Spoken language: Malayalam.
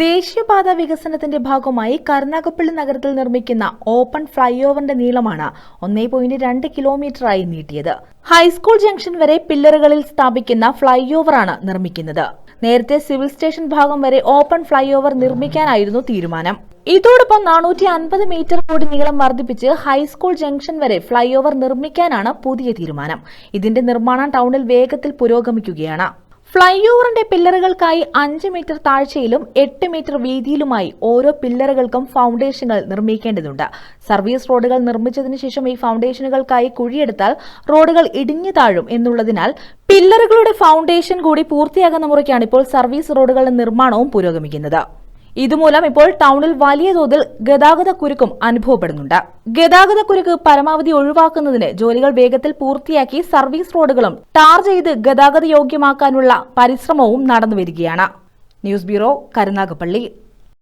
ദേശീയപാത വികസനത്തിന്റെ ഭാഗമായി കരുനാഗപ്പള്ളി നഗരത്തിൽ നിർമ്മിക്കുന്ന ഓപ്പൺ ഫ്ലൈ ഓവറിന്റെ നീളമാണ് ഒന്നേ പോയിന്റ് രണ്ട് കിലോമീറ്ററായി നീട്ടിയത്. ഹൈസ്കൂൾ ജംഗ്ഷൻ വരെ പില്ലറുകളിൽ സ്ഥാപിക്കുന്ന ഫ്ലൈ ഓവറാണ് നിർമ്മിക്കുന്നത്. നേരത്തെ സിവിൽ സ്റ്റേഷൻ ഭാഗം വരെ ഓപ്പൺ ഫ്ലൈ ഓവർ നിർമ്മിക്കാനായിരുന്നു തീരുമാനം. ഇതോടൊപ്പം നാനൂറ്റി അൻപത് മീറ്റർ കൂടി നീളം വർദ്ധിപ്പിച്ച് ഹൈസ്കൂൾ ജംഗ്ഷൻ വരെ ഫ്ലൈ ഓവർ നിർമ്മിക്കാനാണ് പുതിയ തീരുമാനം. ഇതിന്റെ നിർമ്മാണം ടൗണിൽ വേഗത്തിൽ പുരോഗമിക്കുകയാണ്. ഫ്ലൈ ഓവറിന്റെ പില്ലറുകൾക്കായി അഞ്ച് മീറ്റർ താഴ്ചയിലും എട്ട് മീറ്റർ വീതിയിലുമായി ഓരോ പില്ലറുകൾക്കും ഫൗണ്ടേഷനുകൾ നിർമ്മിക്കേണ്ടതുണ്ട്. സർവീസ് റോഡുകൾ നിർമ്മിച്ചതിനു ശേഷം ഈ ഫൗണ്ടേഷനുകൾക്കായി കുഴിയെടുത്താൽ റോഡുകൾ ഇടിഞ്ഞു താഴും എന്നുള്ളതിനാൽ പില്ലറുകളുടെ ഫൗണ്ടേഷൻ കൂടി പൂർത്തിയാകുന്ന മുറയ്ക്കാണ് ഇപ്പോൾ സർവീസ് റോഡുകളുടെ നിർമ്മാണവും പുരോഗമിക്കുന്നത്. ഇതുമൂലം ഇപ്പോൾ ടൗണിൽ വലിയ തോതിൽ ഗതാഗത കുരുക്കും അനുഭവപ്പെടുന്നുണ്ട്. ഗതാഗത കുരുക്ക് പരമാവധി ഒഴിവാക്കുന്നതിന് ജോലികൾ വേഗത്തിൽ പൂർത്തിയാക്കി സർവീസ് റോഡുകളും ടാർ ചെയ്ത് ഗതാഗത യോഗ്യമാക്കാനുള്ള പരിശ്രമവും നടന്നുവരികയാണ്. News bureau Karunagappally.